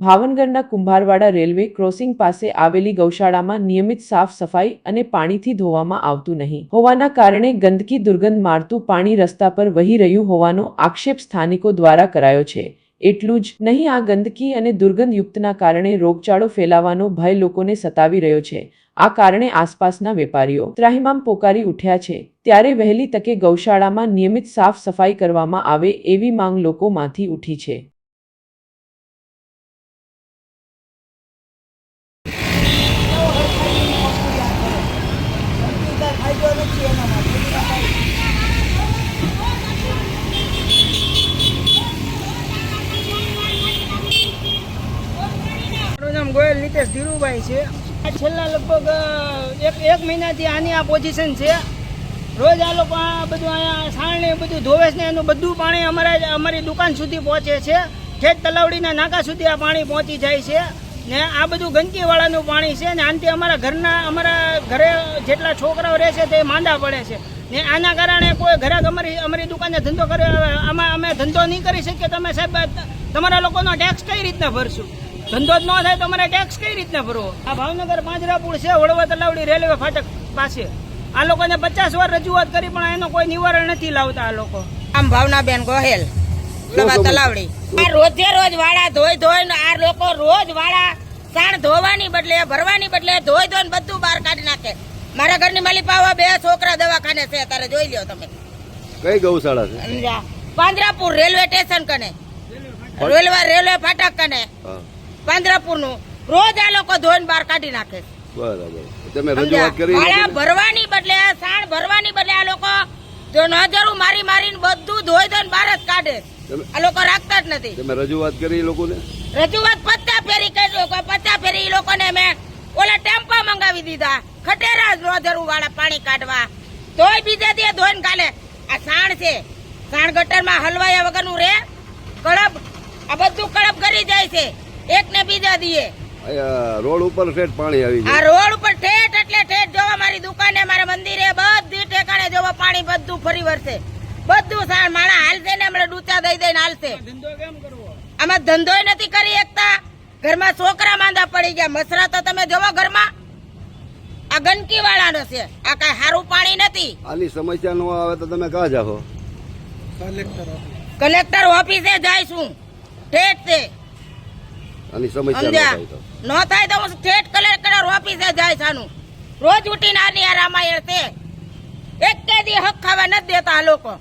ભાવનગરના Kumbharwada railway crossing પાસે આવેલી ગૌશાળામાં નિયમિત સાફ સફાઈ અને પાણીથી ધોવામાં આવતું નહીં. હોવાના કારણે ગંદકી દુર્ગંધ મારતું પાણી રસ્તા પર વહી રહ્યું હોવાનો આક્ષેપ સ્થાનિકો દ્વારા કરાયો છે. એટલું જ નહીં, આ ગંદકી અને દુર્ગંધયુક્તના કારણે રોગચાળો ફેલાવાનો ભય લોકોને સતાવી રહ્યો છે. આ કારણે આસપાસના વેપારીઓ ત્રાહિમામ પોકારી ઉઠ્યા છે. ત્યારે વહેલી તકે ગૌશાળામાં નિયમિત સાફ સફાઈ કરવામાં આવે એવી માંગ લોકોમાંથી ઉઠી છે. ગોયલ નીતેશ ધીરુભાઈ છે. છેલ્લા લગભગ એક એક મહિનાથી આની આ પોઝિશન છે. રોજ આ લોકો આ બધું અહીંયા સાણ ને બધું ધોવેશ ને એનું બધું પાણી અમારા અમારી દુકાન સુધી પહોંચે છે. ઠેઠ તલાવડીના નાકા સુધી આ પાણી પહોંચી જાય છે ને આ બધું ગંદકીવાળાનું પાણી છે ને આનાથી અમારા ઘરના, અમારા ઘરે જેટલા છોકરાઓ રહે છે તે માંદા પડે છે. ને આના કારણે કોઈ ઘરે અમારી અમારી દુકાને ધંધો કર્યો, આમાં અમે ધંધો નહીં કરી શકીએ. તમે સાહેબ તમારા લોકોનો ટેક્સ કઈ રીતના ભરશું? ધંધો જ ન થાય તો મને ટેક્સ કઈ રીતના ભરવો? આ ભાવનગર પાંજરાપુર છે વડવા તલાવડી રેલવે ફાટક પાસે. આ લોકોને પચાસ વાર રજૂઆત કરી પણ એનો કોઈ નિવારણ નથી લાવતા આ લોકો. આમ ભાવનાબેન ગોહેલ તલાવડી. આ રોજે રોજ વાળા ધોઈ ધોઈ ને આ લોકો રોજ વાળા સાણ ધોવાની બદલે ભરવાની બદલે ધોઈ ધોઈ ને બધું બહાર કાઢી નાખે. મારા ઘરની માલી પાવા બે છોકરા દવાખાને છે તારે જોઈ લ્યો તમે. કઈ ગૌશાળા છે? પાંજરાપુર રેલવે સ્ટેશન કને. રેલવે રેલવે ફાટક કને. હા નું રોજ આ લોકો ધોઈને બહાર કાઢી નાખે બરાબર. તમે રજૂઆત કરી. વાળા ભરવાની બદલે સાણ ભરવાની બદલે આ લોકો જો નજરું મારી મારીને બધું ધોઈ ધોઈને બહાર જ કાઢે આ લોકો રાખતા જ નથી. તમે રજૂઆત કરી લોકોને? રજૂઆત પત્તા ફેરી કરી પત્તા ફેરી લોકોને મેં ઓલા ટેમ્પા મંગાવી દીધા. ખટેરા રોજરું વાળા પાણી કાઢવા. તોય બીજા દે ધોઈને કાલે આ સાણ છે. સાણ ગટરમાં હલવાયા વગરનું રે. કડબ. આ બધું કડબ કરી જાય છે. એક ને બીજા દીએ. રોડ ઉપર ઠેઠ પાણી આવી આ રોડ ઉપર ઠેઠ એટલે ઠેઠ જોવા મારી દુકાને મારા મંદિરે બધી ઠેકાણે જોવા પાણી બધું ફરી વળશે. બધું સાણ માણા હાલશે ને હમણાં ડૂચા દઈ દઈને હાલશે. ધંધો કેમ કરવો? આમાં ધંધોય નથી કરી શકતા ઘરમાં છોકરા માંદા પડી ગયા. મસરા તો તમે જોવો ઘરમાં. આ ગંદકી વાળાનો છે. આ કઈ સારું પાણી નથી. આની સમસ્યા નો આવે તો તમે કાં જાઓ? કલેક્ટર ઓફિસે જઈશું ઠેઠ છે. આની સમસ્યા ન થાય તો. તો હું સ્ટેટ કલેક્ટર ઓફિસે જાય છાનું. રોજ ઉઠીને આની રામાયણ છે એક કે દી હક ખાવા નથી દેતા આ લોકો.